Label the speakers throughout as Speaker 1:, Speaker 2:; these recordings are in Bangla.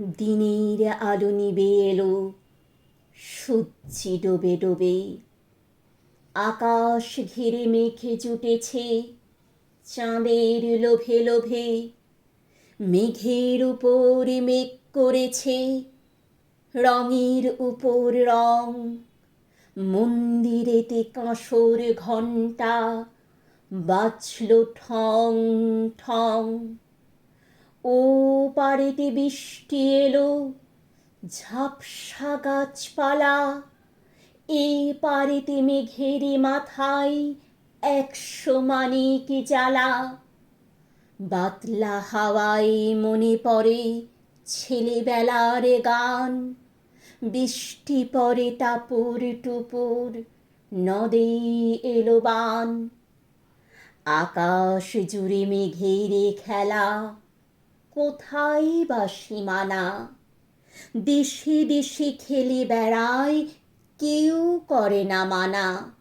Speaker 1: দিনের আলো নিবে এলো, সূর্যি ডোবে ডোবে। আকাশ ঘিরে মেঘে জুটেছে, চাঁদের লোভে লোভে। মেঘের উপর মেঘ করেছে, রঙের উপর রং। মন্দিরেতে কাঁসর ঘণ্টা বাজল ঠং ঠং। ও পারেতে বৃষ্টি এলো, ঝাপসা গাছপালা। এ পারেতে মেঘের মাথায় একশো মানিক জ্বালা। বাতলা হাওয়ায় মনে পড়ে ছেলেবেলার গান। বৃষ্টি পরে টাপুর টুপুর, নদে এলো বান। আকাশ জুড়ে মেঘের খেলা। কোথায় বা সীমানা? দেশে দেশে খেলে বেড়ায়, কেউ করে না মানা।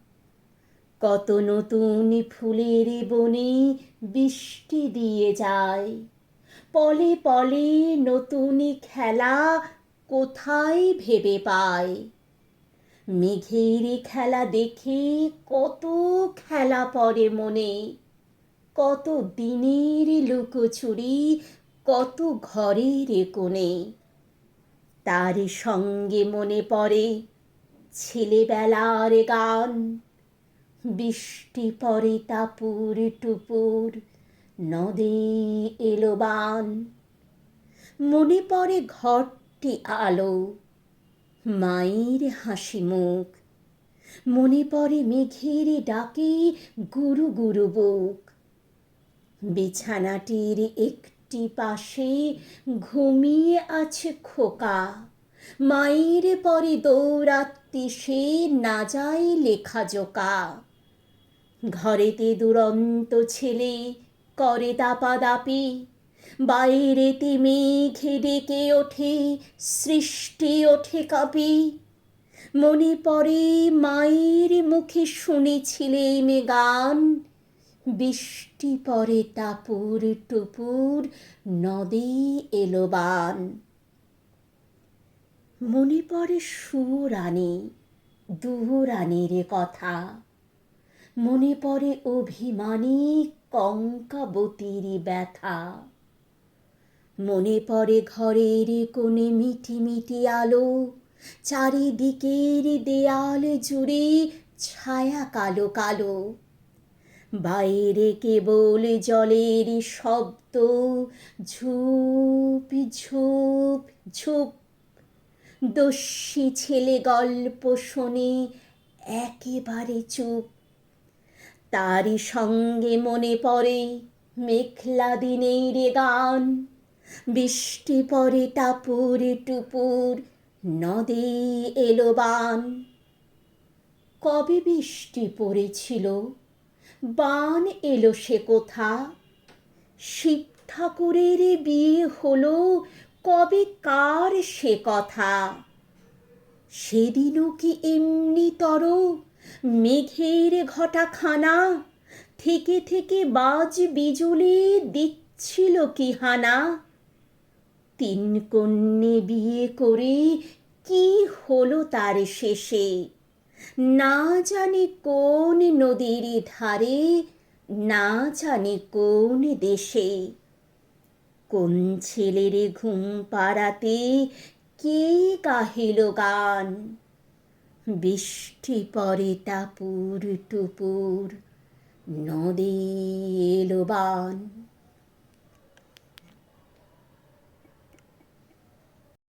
Speaker 1: কত নতুন ফুলের বনে বৃষ্টি দিয়ে যায়। পলে পলে নতুন খেলা কোথায় ভেবে পায়? মেঘের খেলা দেখে কত খেলা পড়ে মনে। কত দিনের লুকোচুরি কত ঘরের কোণে। তার সঙ্গে মনে পড়ে ছেলেবেলার গান। বৃষ্টি পরে টাপুর টুপুর, নদে এলো বান। মনে পড়ে ঘরটি আলো, মায়ের হাসি মুখ। মনে পড়ে মেঘের ডাকে গুরু গুরু বুক। বিছানাটির একটি পাশে ঘুমিয়ে আছে খোকা। মায়ের পরে দৌড়াত্তি সে না যায় লেখা জোকা। ঘরেতে দুরন্ত ছেলে করে দাপাদাপি। বাইরেতে মেঘে ডেকে ওঠে, সৃষ্টি ওঠে কাপি। মনে পড়ে মায়ের মুখে শুনেছিলেম গান। বৃষ্টি পরে টাপুর টুপুর, নদী এলো বান। মনে পড়ে সুরানি, দুরানির কথা। মনে পড়ে অভিমানী কঙ্কাবতীর ব্যথা। মনে পড়ে ঘরের কোণে মিটি মিটি আলো, চারিদিকের দেয়াল জুড়ে ছায়া কালো কালো। বাইরে কেবল জলের শব্দ, ঝুপ ঝুপ ঝুপ। দস্যি ছেলে গল্প শোনে, একেবারে চুপ। তারই সঙ্গে মনে পড়ে, মেঘলা দিনের গান। বৃষ্টি পরে টাপুর টুপুর, নদী এলো বান। কবে বৃষ্টি পড়েছিল? বান এলো সে কোথা? শিব ঠাকুরের বিয়ে হলো কবে কার সে কথা? সেদিনও কি এমনি তর? মেঘের ঘটাখানা? থেকে থেকে বাজ বিজুলি দিচ্ছিল কি হানা? তিন কন্যে বিয়ে করে কি হলো তার শেষে? না জানি কোন নদীর ধারে, না জানি কোন দেশে। কোন ছেলের ঘুম পাড়াতে কে গাহিল গান? বৃষ্টি পরে টাপুর টুপুর, নদী এলো বান।